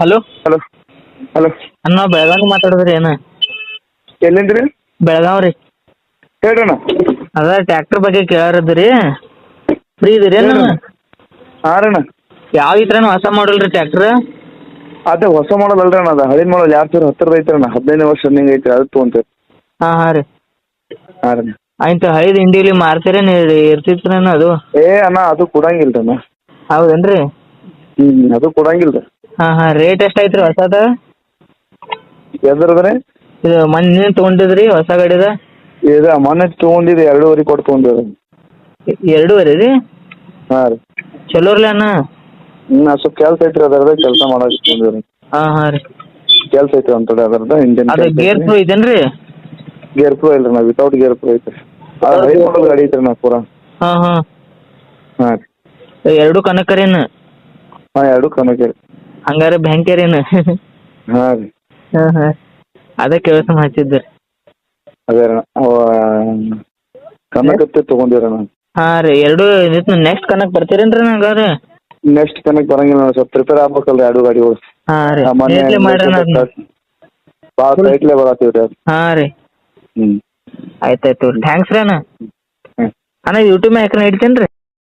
Hello? Hello? Hello? ಅಣ್ಣ ಬೆಳಗಾವಿ ಮಾತಾಡಿದ್ರಿ ಏನ? ಎಲ್ಲಿಂದ್ರಿ? ಬೆಳಗಾವ್ ರೀ ಹೇಳ್ರಣ ಅದ ಟ್ರ್ಯಾಕ್ಟರ್ ಬಗ್ಗೆ ಕೇಳಾರದ್ರಿ. ಫ್ರೀ ಇದೀರಿ ಏನು ಹಾಂ ಅಣ್ಣ. ಯಾವ ಇದ್ರನ ಹೊಸ ಮಾಡಲ್ ರೀ ಟ್ರ್ಯಾಕ್ಟರ್ ಅದೇ ಹೊಸ ಮಾಡಲ್ ಅಲ್ರಿ ಅಣ್ಣ ಅದು ಹಳೆ ಮಾಡಲ್. ಎರಡು ಸಾವಿರ ಹತ್ತಿರದ ಐತ್ರಿ ಅಣ್ಣ ಹದಿನೈದು ವರ್ಷ ರನ್ನಿಂಗ್ ಐತ್ರಿ ಅದು ತೊಗೊಂತೀವಿ ಹಾಂ ಹಾಂ ರೀ. ಹಾಂ ರೀ ಆಯ್ತು ಹೈದು ಹಿಂಡಿಲಿ ಮಾರ್ತೀರೇನು ಇರ್ತಿತ್ರೇನು ಅದು? ಏ ಅಣ್ಣ ಅದು ಕೊಡಂಗಿಲ್ಲ ರೀ ಅಣ್ಣ. ಹೌದೇನ್ರಿ? ಹ್ಞೂ ಅದು ಕೊಡಂಗಿಲ್ಲ ರೀ ಹಾಂ ಹಾಂ ರೇಟ್ ಎಷ್ಟು ಐತ್ರಿ ಹೊಸದ? ಎದ್ರದ್ರಿ? ಇದು ಮೊನ್ನೆ ತೊಗೊಂಡಿದ್ರಿ ಹೊಸ ಗಾಡಿದ? ಇದು ಮೊನ್ನೆ ತೊಗೊಂಡಿದ್ದು ಎರಡೂವರೆ ಕೊಟ್ಟು ತೊಗೊಂಡಿದ್ರಿ ಎರಡೂವರೆ ರೀ? ಹಾಂ ರೀ. ಚಲೋ ಇರ್ಲಿ ಅಣ್ಣ? ಹ್ಞೂ ಸ್ವಲ್ಪ ಕೆಲಸ ಐತ್ರಿ ಅದರದ ಕೆಲಸ ಮಾಡಕ್ಕೆ ಕೆಲ್ಸ ಹಾಂ ಹಾಂ ರೀ. ಕೆಲಸ ಐತ್ರಿ ಅಂತೇಳಿ ಥೋಡೆ ಅದರದ ಇಂಜಿನ್ ಅದು ಗೇರ್ ಪ್ರೋ ಇದೇನ್ರಿ? ಗೇರ್ ಪ್ರೊ ಇಲ್ಲ ನಾ ವಿತೌಟ್ ಗೇರ್ ಪ್ರೋ ಐತ್ರಿ. ಹೈ ಮಾಡಲ್ ಗಾಡಿ ಐತ್ರಿ ನಾ ಪೂರಾ. ಹಾಂ ಹಾಂ. ಹಾಂ ರೀ. ಎರಡು ಕನಕರೇನು? ಹಾಂ ಎರಡು ಕನಕರೇ. ಹಂಗಾರೆ ಬ್ಯಾಂಕೇರೇನು ಹಾಂ ರೀ. ಹಾಂ ಹಾಂ. ಅದೇ ಕೆಲಸ ಹಚ್ಚಿದ್ರಿ ಅದೇ ಅಣ್ಣ ಅವ ಕನಕತ್ತೆ ತೊಗೊಂಡಿವ್ರಿ ಅಣ್ಣ ರೀ ಎರಡು ನೆಕ್ಸ್ಟ್ ಕನಕ್ ಬರ್ತೀರೇನ್ರಿ ನೆಕ್ಸ್ಟ್ ಕನಕ್ ಬರಂಗಿಲ್ಲ ಅಣ್ಣ ಸ್ವಲ್ಪ ಪ್ರಿಪೇರ್ ಆಗ್ಬೇಕಲ್ಲ ಎರಡು ಗಾಡಿಗಳು ಹಾಂ ರೀ. ಮಾಡ್ರಿ ಭಾಳ ಟೈಟ್ಲೇ ಬರತ್ತೀವಿ ರೀ ಅದು. ಹಾಂ ರೀ. ಹ್ಞೂ ಆಯ್ತು ಆಯ್ತು ಥ್ಯಾಂಕ್ಸ್ ರೀ ಅಣ್ಣ. ಹ್ಞೂ ಅಣ್ಣ ಯೂಟ್ಯೂಬ್ ಮ್ಯಾಗ ಇಡ್ತೇನೆ ರೀ